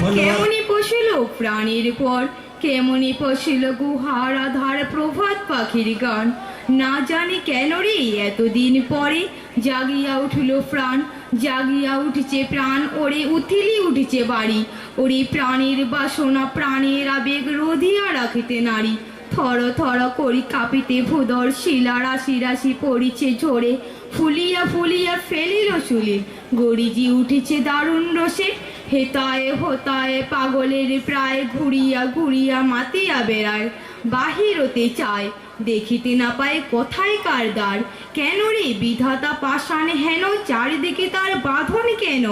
পর। কেমনি পশিল প্রাণীর পর? কেমনি পশিল গুহার আধার প্রভাত পাখির গান? না জানি কেন রে এতদিন পরে জাগিয়া উঠল প্রাণ। জাগিয়া উঠছে প্রাণ ওরে উথিলি উঠছে বাড়ি। ওরে প্রাণের বাসনা প্রাণের আবেগ রোধিয়া রাখিতে নারী। থর থর করি কাঁপিতে ভুদর শিলা রাশি রাশি পড়িছে ঝরে। ফুলিয়া ফুলিয়া ফেলিল চুলি। গরিজি উঠেছে দারুণ রসে। হেতায় হোতায় পাগলের প্রায় ঘুরিয়া ঘুরিয়া মাতিয়া বেড়ায় বাহিরতে চায় দেখিতে না পায় কোথায় কার দ্বার। কেন রে বিধাতা পাষাণ হেন চারিদিকে তার বাঁধন কেন?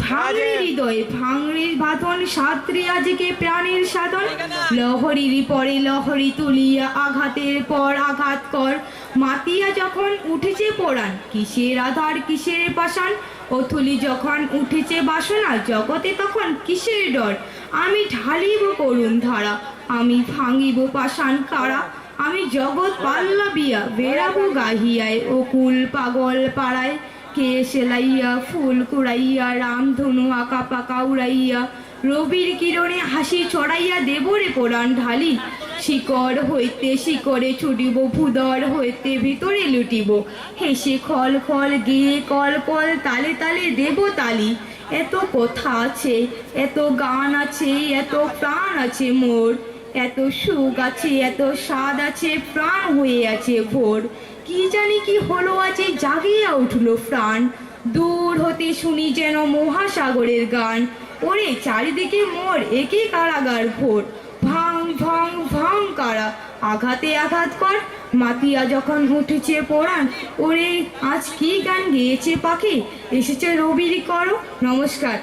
ভাঙড়ে হৃদয় ভাঙড়ে বাঁধন সাত্রে আজকে প্রাণের সাধন। লহরীর পরে লহরী তুলিয়া আঘাতের পর আঘাত কর মাতিয়া যখন উঠেছে পোড়ান, কিসের আধার, কিসের পাষাণ? অথলি যখন উঠেছে বাসনা জগতে, তখন কিসের ডর? আমি ঢালিব করুণ ধারা, আমি ভাঙিব পাষাণ কারা আমি জগৎ পাল্লাবিয়া বেড়াবো গাহিয়ায় অকুল পাগল পাড়ায়। কে সেলাইয়া ফুল কুড়াইয়া রামধনু আঁকা পাকা উড়াইয়া, রবির কিরণে হাসি ছড়াইয়া দেবরে পোড়ান ঢালি। শিকড় হইতে শিকড়ে ছুটিব, ভুদর হইতে ভিতরে লুটিব। হেসে খল খল গিয়ে কল কল তালে তালে দেব তালি। এত কথা আছে, এত গান আছে, এত প্রাণ আছে মোর। এত সুখ আছে, এত স্বাদ আছে, প্রাণ হয়ে আছে ভোর। কি জানি কি হলো আছে জাগিয়া উঠল প্রাণ। দূর হতে শুনি যেন মহাসাগরের গান। ওরে চারিদিকে মোর একে কারাগার ভোর। ভাং ভং কারা? আঘাতে আঘাত কর। মাতিয়া যখন উঠেছে পড়ান ওরে আজ কি গান গেয়েছে পাখি? এসেছে রবির করো নমস্কার।